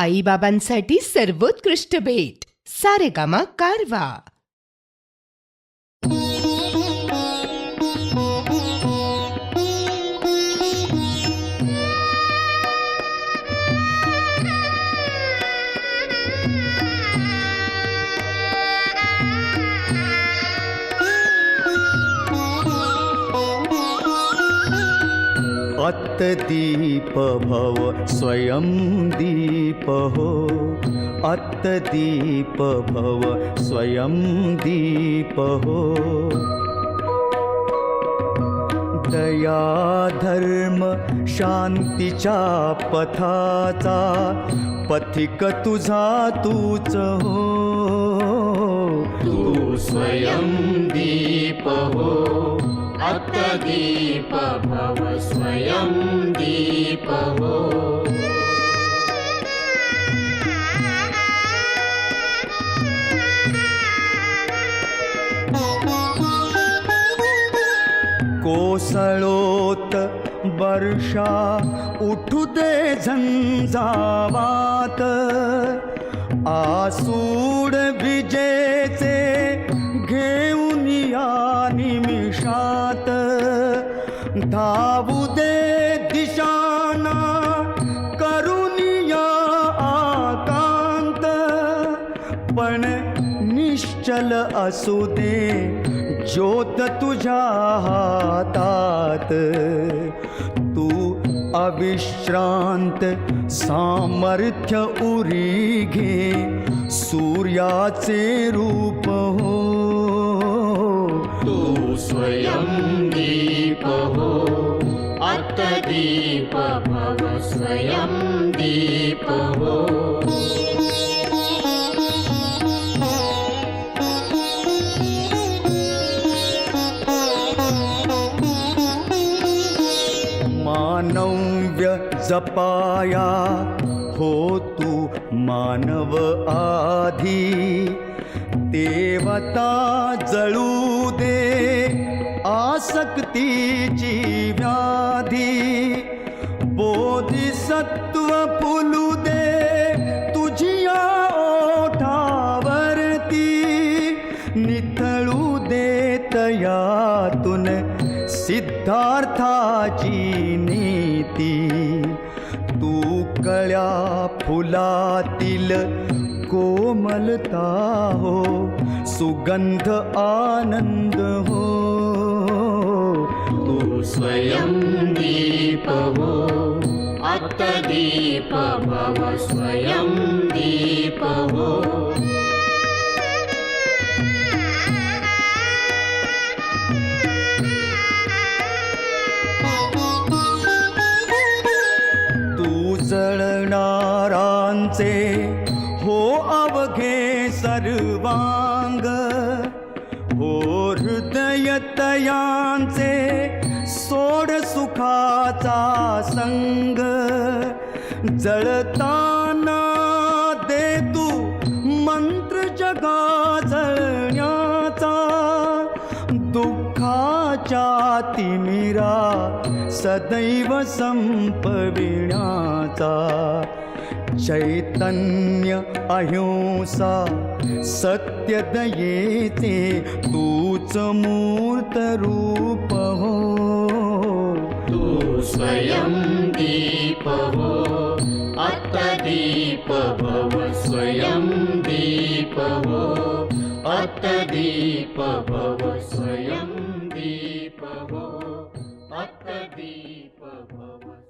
आईबाबांसाठी सर्वोत्कृष्ट भेट. सारेगामा कारवा. अत्तदीप भव स्वयं दीप हो अत्तदीप भव स्वयं दीप हो दया धर्म शांतीच्या पथाचा पथिक तुझा तूच हो। तू स्वयं दीप हो दीप भव स्वयं दीप हो। कोसळोत वर्षा उठू दे झंझावात आसूड विजय धावू दे दिशाना करुनिया आकांत. पण निश्चल असू दे ज्योत तुझ्या हातात. तू अविश्रांत सामर्थ्य उरी घे सूर्याचे रूप हो. तू स्वयं मानव्य जपाया हो तू मानव आधी. देवता जळू दे आसक्तीची व्याधी. बोधिसत्व पुलू सिद्धार्थाची नीती. तू कळ्या फुलातील कोमलता हो सुगंध आनंद हो. तू स्वयं दीप हो अत्तदीप भव स्वयं दीप हो. जळणारांचे हो अवघे सर्वांग हो हृदय तयांचे सोड सुखाचा संग. जळताना दे तू मंत्र जगा जळण्याचा दुःख तिमिरा सदैव संपविण्याचा चैतन्य अहिंसा सत्य दयेचे तूच मूर्त रूप हो। तू स्वयं दीप हो अत्तदीप भव स्वयं दीप हो अत्तदीप भव स्वयं ीप मङ्गीप भव